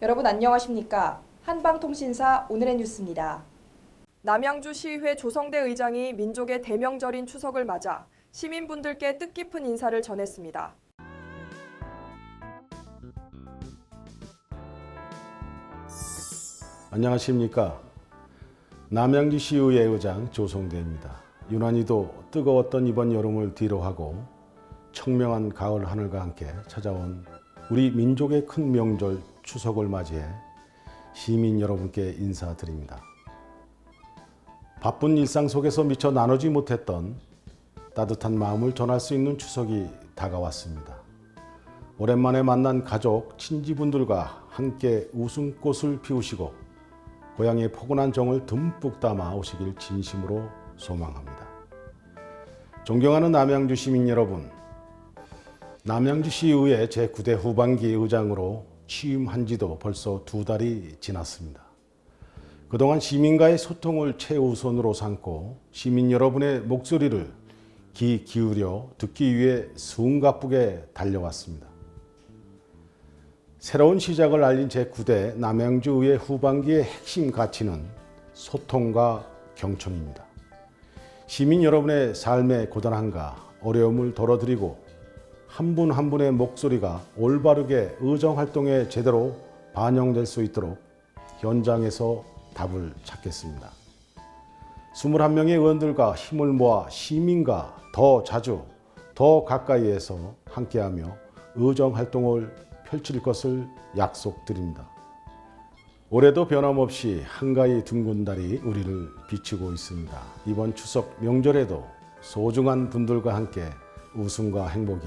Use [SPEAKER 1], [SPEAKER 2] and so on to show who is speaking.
[SPEAKER 1] 여러분 안녕하십니까? 한방통신사 오늘의 뉴스입니다. 남양주 시의회 조성대 의장이 민족의 대명절인 추석을 맞아 시민분들께 뜻깊은 인사를 전했습니다.
[SPEAKER 2] 안녕하십니까. 남양주 시의회 의장 조성대입니다. 유난히도 뜨거웠던 이번 여름을 뒤로하고 청명한 가을 하늘과 함께 찾아온 우리 민족의 큰 명절 추석을 맞이해 시민 여러분께 인사드립니다. 바쁜 일상 속에서 미처 나누지 못했던 따뜻한 마음을 전할 수 있는 추석이 다가왔습니다. 오랜만에 만난 가족, 친지분들과 함께 웃음꽃을 피우시고 고향의 포근한 정을 듬뿍 담아 오시길 진심으로 소망합니다. 존경하는 남양주 시민 여러분, 남양주시의회 제9대 후반기 의장으로 취임한 지도 벌써 두 달이 지났습니다. 그동안 시민과의 소통을 최우선으로 삼고 시민 여러분의 목소리를 귀 기울여 듣기 위해 숨가쁘게 달려왔습니다. 새로운 시작을 알린 제9대 남양주의회 후반기의 핵심 가치는 소통과 경청입니다. 시민 여러분의 삶의 고단함과 어려움을 덜어드리고 한분한 분의 목소리가 올바르게 의정 활동에 제대로 반영될 수 있도록 현장에서 답을 찾겠습니다. 21명의 의원들과 힘을 모아 시민과 더 자주, 더 가까이에서 함께하며 의정 활동을 펼칠 것을 약속드립니다. 올해도 변함없이 한가히 둥근 달이 우리를 비추고 있습니다. 이번 추석 명절에도 소중한 분들과 함께 웃음과 행복이